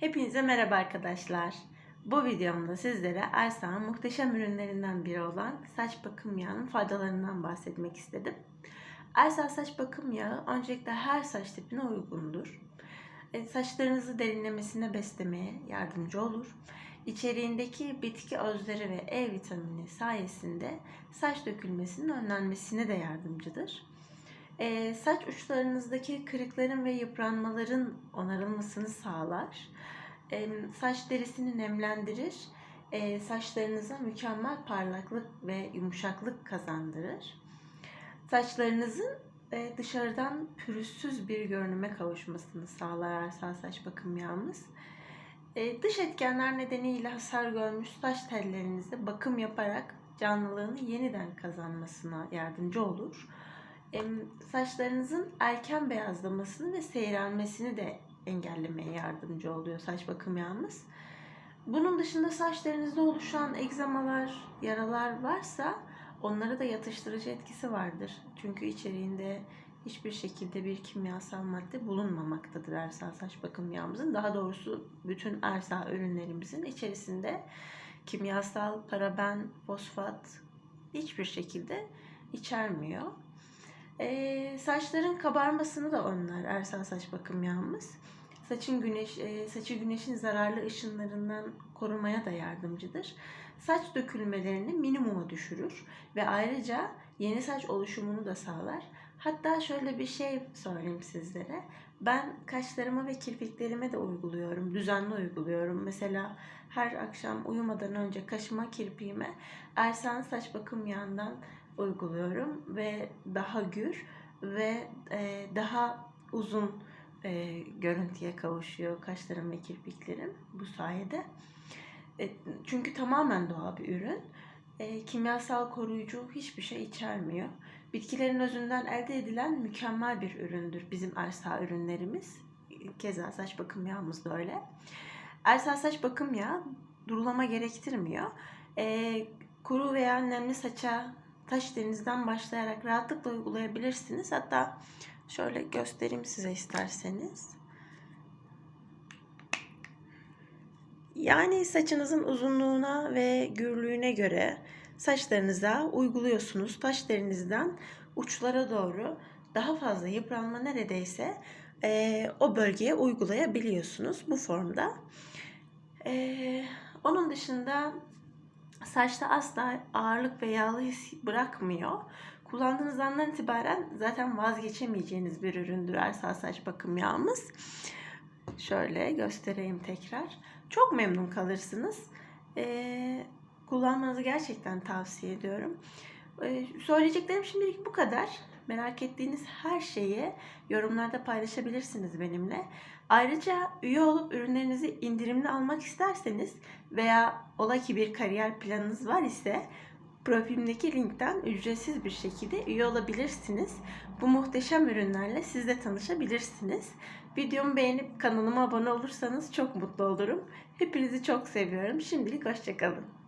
Hepinize merhaba arkadaşlar. Bu videomda sizlere Ersa'nın muhteşem ürünlerinden biri olan saç bakım yağının faydalarından bahsetmek istedim. Ersa saç bakım yağı öncelikle her saç tipine uygundur. E, Saçlarınızı derinlemesine beslemeye yardımcı olur. İçeriğindeki bitki özleri ve E vitamini sayesinde saç dökülmesinin önlenmesine de yardımcıdır. E, saç uçlarınızdaki kırıkların ve yıpranmaların onarılmasını sağlar. E, saç derisini nemlendirir. E, saçlarınıza mükemmel parlaklık ve yumuşaklık kazandırır. Saçlarınızın e, dışarıdan pürüzsüz bir görünüme kavuşmasını sağlar Ersal saç bakım yağımız. E, dış etkenler nedeniyle hasar görmüş saç tellerinize bakım yaparak canlılığını yeniden kazanmasına yardımcı olur. Saçlarınızın erken beyazlamasını ve seyrelmesini de engellemeye yardımcı oluyor saç bakım yağımız. Bunun dışında saçlarınızda oluşan egzamalar, yaralar varsa onlara da yatıştırıcı etkisi vardır. Çünkü içeriğinde hiçbir şekilde bir kimyasal madde bulunmamaktadır Ersa saç bakım yağımızın. Daha doğrusu bütün Ersa ürünlerimizin içerisinde kimyasal, paraben, fosfat hiçbir şekilde içermiyor. Ee, saçların kabarmasını da önler Ersa saç bakım yağımız. Saçın güneş, e, saçı güneşin zararlı ışınlarından korumaya da yardımcıdır. Saç dökülmelerini minimuma düşürür ve ayrıca yeni saç oluşumunu da sağlar. Hatta şöyle bir şey söyleyeyim sizlere. Ben kaşlarıma ve kirpiklerime de uyguluyorum. Düzenli uyguluyorum. Mesela her akşam uyumadan önce kaşıma, kirpiğime Ersan saç bakım yağından uyguluyorum ve daha gür ve e, daha uzun e, görüntüye kavuşuyor kaşlarım ve kirpiklerim bu sayede. E, çünkü tamamen doğal bir ürün. E, kimyasal koruyucu hiçbir şey içermiyor. Bitkilerin özünden elde edilen mükemmel bir üründür bizim Ersa ürünlerimiz. Keza saç bakım yağımız da öyle. Ersa saç bakım yağı durulama gerektirmiyor. E, kuru veya nemli saça taş denizden başlayarak rahatlıkla uygulayabilirsiniz. Hatta şöyle göstereyim size isterseniz. Yani saçınızın uzunluğuna ve gürlüğüne göre saçlarınıza uyguluyorsunuz. Taş derinizden uçlara doğru daha fazla yıpranma neredeyse e, o bölgeye uygulayabiliyorsunuz bu formda. E, onun dışında saçta asla ağırlık ve yağlı his bırakmıyor. Kullandığınız andan itibaren zaten vazgeçemeyeceğiniz bir üründür Ersal saç bakım yağımız. Şöyle göstereyim tekrar. Çok memnun kalırsınız. Ee, kullanmanızı gerçekten tavsiye ediyorum. Ee, söyleyeceklerim şimdilik bu kadar. Merak ettiğiniz her şeyi yorumlarda paylaşabilirsiniz benimle. Ayrıca üye olup ürünlerinizi indirimli almak isterseniz veya ola ki bir kariyer planınız var ise profilimdeki linkten ücretsiz bir şekilde üye olabilirsiniz. Bu muhteşem ürünlerle siz de tanışabilirsiniz. Videomu beğenip kanalıma abone olursanız çok mutlu olurum. Hepinizi çok seviyorum. Şimdilik hoşçakalın.